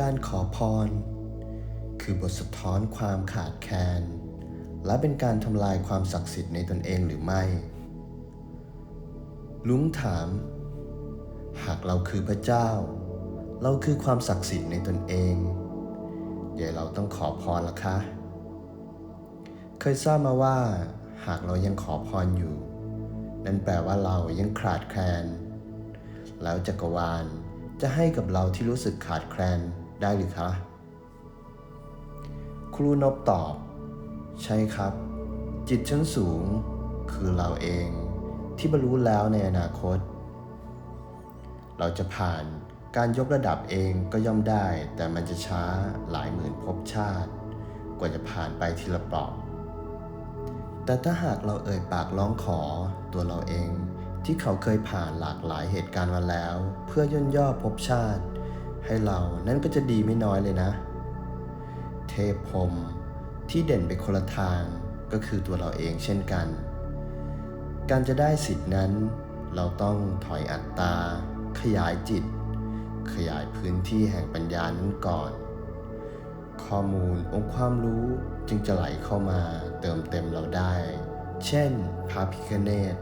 การขอพร คือบทสะท้อนความขาดแคลน และเป็นการทำลายความศักดิ์สิทธิ์ในตนเองหรือไม่ ลุงถาม หากเราคือพระเจ้า เราคือความศักดิ์สิทธิ์ในตนเองเดี๋ยวเราต้องขอพรละคะ เคยทราบมาว่า หากเรายังขอพรอยู่ นั่นแปลว่าเรายังขาดแคลน แล้วจักรวาลจะให้กับเราที่รู้สึกขาดแคลน ได้หรือคะ ครูนบตอบ ใช่ครับ จิตชั้นสูง คือเราเองที่บรรลุแล้วในอนาคต เราจะผ่านการยกระดับเองก็ย่อมได้ แต่มันจะช้าหลายหมื่นภพชาติ กว่าจะผ่านไปทีละเปราะแต่ถ้าหากเราเอ่ยปากร้องขอตัวเราเองที่เขาเคยผ่านหลากหลายเหตุการณ์มาแล้ว เพื่อย่นย่อภพชาติ ให้เรานั่นก็จะดีไม่น้อยเลยนะ เทพพรมที่เด่นไปคนละทางก็คือตัวเราเองเช่นกัน การจะได้สิทธินั้น เราต้องถอยอัตตา ขยายจิต ขยายพื้นที่แห่งปัญญานั้นก่อน ข้อมูลองค์ความรู้จึงจะไหลเข้ามาเติมเต็มเราได้ เช่น พระพิคเนต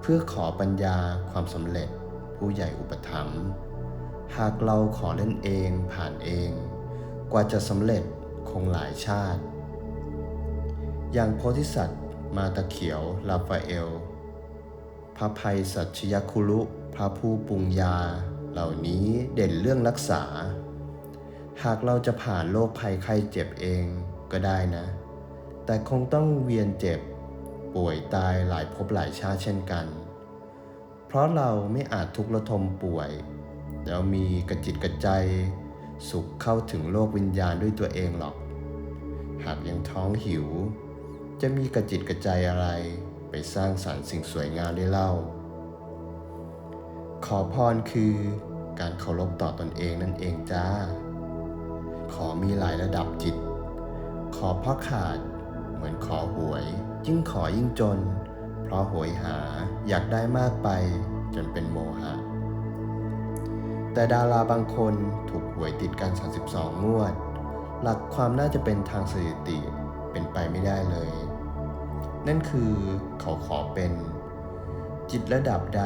เพื่อขอปัญญาความสำเร็จผู้ใหญ่อุปถัมภ์ หากเราขอเล่นเองผ่านเอง กว่าจะสำเร็จคงหลายชาติ อย่างโพธิสัตว์มาตะเขียวลาฟาเอล พระภัยสัชยคุลุพระผู้ปรุงยา เหล่านี้เด่นเรื่องรักษา หากเราจะผ่านโรคภัยไข้เจ็บเองก็ได้นะ แต่คงต้องเวียนเจ็บ ป่วยตายหลายภพหลายชาติเช่นกัน เพราะเราไม่อาจทุกข์ระทมป่วย แล้วมีกระจิตกระใจ สุขเข้าถึงโลกวิญญาณด้วยตัวเองหรอก หากยังท้องหิว จะมีกระจิตกระใจอะไรไปสร้างสรรค์สิ่งสวยงามได้เล่า ขอพรคือการเคารพต่อตอนเองนั่นเองจ้า ขอมีหลายระดับจิต ขอพราะขาด เหมือนขอหวย ยิ่งขอยิ่งจน เพราะหวยหาอยากได้มากไปจนเป็นโมหะ แต่ดาราบางคนถูกหวยติดกัน 32 งวด หลักความน่าจะเป็นทางสถิติเป็นไปไม่ได้เลย นั่นคือเขาขอเป็น จิตระดับใด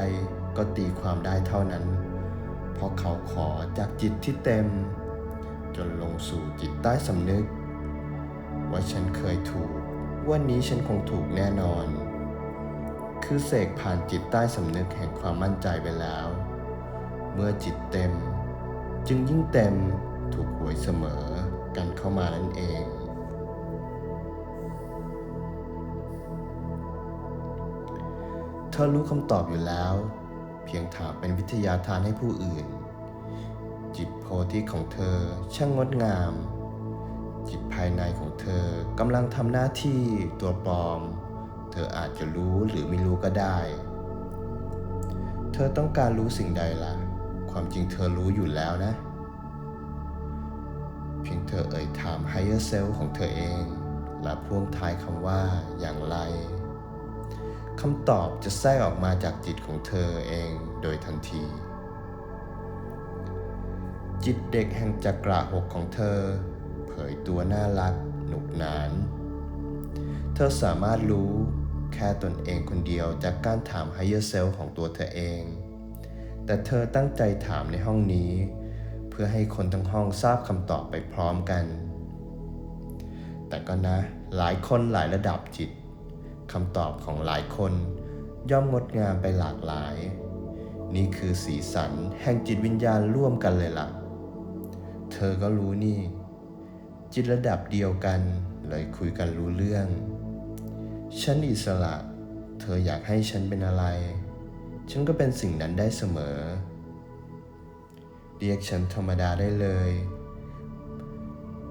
ก็ตีความได้เท่านั้น เพราะเขาขอจากจิตที่เต็ม จนลงสู่จิตใต้สำนึก ว่าฉันเคยถูก วันนี้ฉันคงถูกแน่นอน คือเสกผ่านจิตใต้สำนึกแห่งความมั่นใจไปแล้ว เมื่อจิตเต็ม จึงยิ่งเต็มถูกหวยเสมอกันเข้ามานั่นเอง เธอรู้คำตอบอยู่แล้ว เพียงถามเป็นวิทยาทานให้ผู้อื่น จิตโพธิของเธอช่างงดงาม จิตภายในของเธอกำลังทำหน้าที่ตัวปลอม เธออาจจะรู้หรือไม่รู้ก็ได้ เธอต้องการรู้สิ่งใดล่ะ ความจริงเธอรู้อยู่แล้วนะ เพียงเธอเอ่ยถาม higher self ของเธอเอง และพ่วงท้ายคำว่าอย่างไรคำตอบจะแทรกออกมาจากจิตของเธอเองโดยทันที จิตเด็กแห่งจักระหกของเธอ เผยตัวน่ารัก หนุกหนาน เธอสามารถรู้แค่ตนเองคนเดียวจากการถาม higher self ของตัวเธอเอง แต่เธอตั้งใจถามในห้องนี้ เพื่อให้คนทั้งห้องทราบคำตอบไปพร้อมกัน แต่ก็นะ หลายคนหลายระดับจิตคำตอบของหลายคนย่อมงดงามไปหลากหลาย นี่คือสีสันแห่งจิตวิญญาณร่วมกันเลยล่ะ เธอก็รู้นี่ จิตระดับเดียวกันเลยคุยกันรู้เรื่อง ฉันอิสระ เธออยากให้ฉันเป็นอะไร ฉันก็เป็นสิ่งนั้นได้เสมอ เรียกฉันธรรมดาได้เลย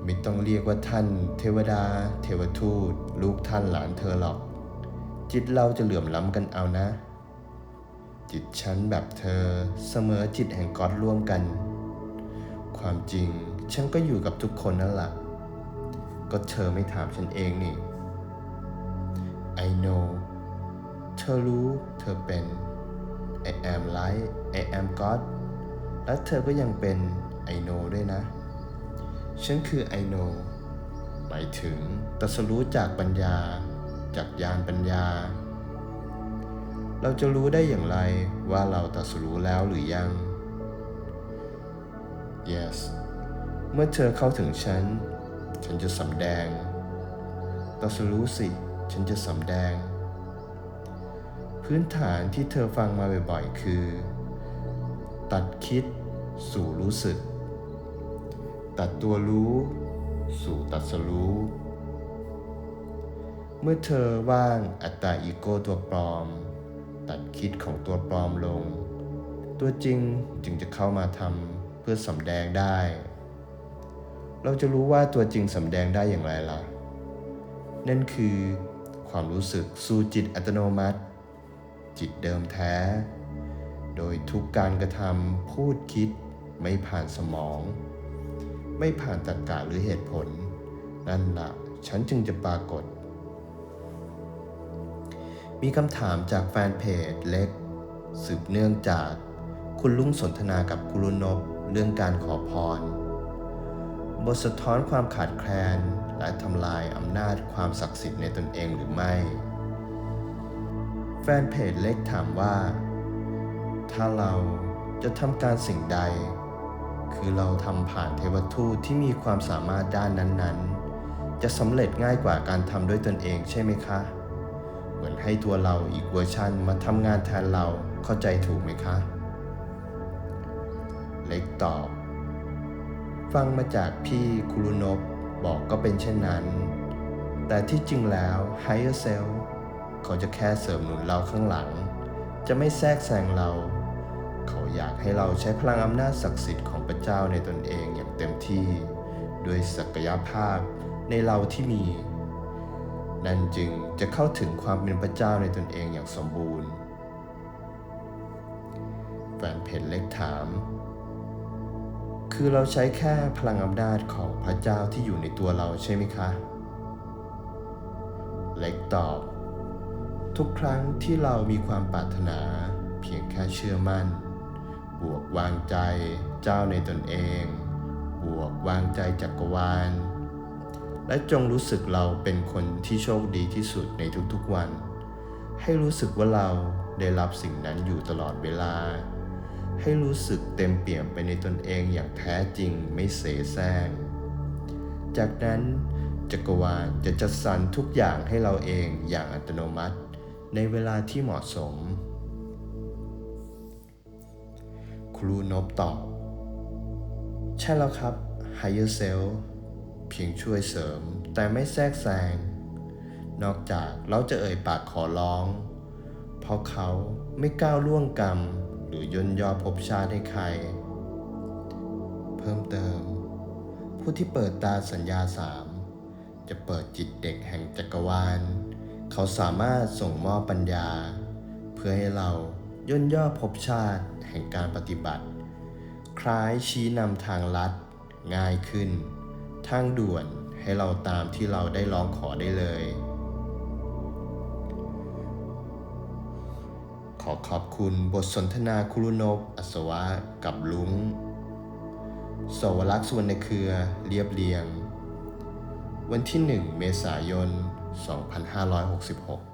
ไม่ต้องเรียกว่าท่าน เทวดา เทวทูต ลูกท่านหลานเธอหรอก จิตเราจะเหลื่อมล้ำกันเอานะ จิตฉันแบบเธอเสมอจิตแห่งก๊อดร่วมกัน ความจริงฉันก็อยู่กับทุกคนนั่นแหละก็เธอไม่ถามฉันเองนี่ I know เธอรู้ เธอเป็น I am light I am God และเธอก็ยังเป็นไอโนด้วยนะ ฉันคือไอโนหมายถึงตรัสรู้จากปัญญา จากญาณปัญญา เราจะรู้ได้อย่างไรว่าเราตรัสรู้แล้วหรือยัง yes เมื่อเธอเข้าถึงฉัน ฉันจะสำแดงตรัสรู้สิ ฉันจะสำแดง พื้นฐานที่เธอฟังมาบ่อยๆ คือ ตัดคิดสู่รู้สึก ตัดตัวรู้ สู่ตัดสรู้ เมื่อเธอว่างอัตตาอีโก้ตัวปลอม ตัดคิดของตัวปลอมลง ตัวจริงจึงจะเข้ามาทำเพื่อสำแดงได้ เราจะรู้ว่าตัวจริงสำแดงได้อย่างไรล่ะ นั่นคือความรู้สึกสู่จิตอัตโนมัติ จิตเดิมแท้ โดยทุกการกระทำพูดคิดไม่ผ่านสมอง ไม่ผ่านตรรกะหรือเหตุผล นั่นละ่ะฉันจึงจะปรากฏ มีคำถามจากแฟนเพจเล็ก สืบเนื่องจากคุณลุงสนทนากับกุลุนบเรื่องการขอพร บทสะท้อนความขาดแคลนและทำลายอำนาจความศักดิ์สิทธิ์ในตนเองหรือไม่ แฟนเพจเล็กถามว่า ถ้าเราจะทำการสิ่งใด คือเราทำผ่านเทวทูตที่มีความสามารถด้านนั้นๆ จะสำเร็จง่ายกว่าการทำด้วยตนเองใช่ไหมคะ เหมือนให้ตัวเราอีกเวอร์ชันมาทำงานแทนเราเข้าใจถูกไหมคะ เล็กตอบ ฟังมาจากพี่คุรุนบบอกก็เป็นเช่นนั้น แต่ที่จริงแล้ว Higher Self เขาจะแค่เสริมหนุนเราข้างหลัง จะไม่แทรกแซงเรา เขาอยากให้เราใช้พลังอำนาจศักดิ์สิทธิ์ของพระเจ้าในตนเองอย่างเต็มที่ ด้วยศักยภาพในเราที่มี นั่นจึงจะเข้าถึงความเป็นพระเจ้าในตนเองอย่างสมบูรณ์แฟนเพจเล็กถาม คือเราใช้แค่พลังอำนาจของพระเจ้าที่อยู่ในตัวเราใช่ไหมคะ เล็กตอบ ทุกครั้งที่เรามีความปรารถนา เพียงแค่เชื่อมั่น บวกวางใจเจ้าในตนเอง บวกวางใจจักรวาล และจงรู้สึกเราเป็นคนที่โชคดีที่สุดในทุกๆวัน ให้รู้สึกว่าเราได้รับสิ่งนั้นอยู่ตลอดเวลา ให้รู้สึกเต็มเปี่ยมไปในตนเองอย่างแท้จริงไม่เสแสร้ง จากนั้นจักรวาลจะจัดสรรทุกอย่างให้เราเองอย่างอัตโนมัติ ในเวลาที่เหมาะสม ครูนบตอบ ใช่แล้วครับ Higher Self เพียงช่วยเสริมแต่ไม่แทรกแซง นอกจากเราจะเอ่ยปากขอร้อง เพราะเขาไม่ก้าวล่วงกรรม หรือย่นย่อภพชาติให้ใคร เพิ่มเติม ผู้ที่เปิดตาสัญญาสามจะเปิดจิตเด็กแห่งจักรวาล เขาสามารถส่งมอบปัญญา เพื่อให้เราย่นย่อภพชาติแห่งการปฏิบัติ คล้ายชี้นำทางลัด ง่ายขึ้น ทางด่วนให้เราตามที่เราได้ร้องขอได้เลย ขอขอบคุณบทสนทนาคุรุนบอัศวะกับลุงสวรักษ์สุวรรณเครือเรียบเรียง วันที่ 1 เมษายน 2566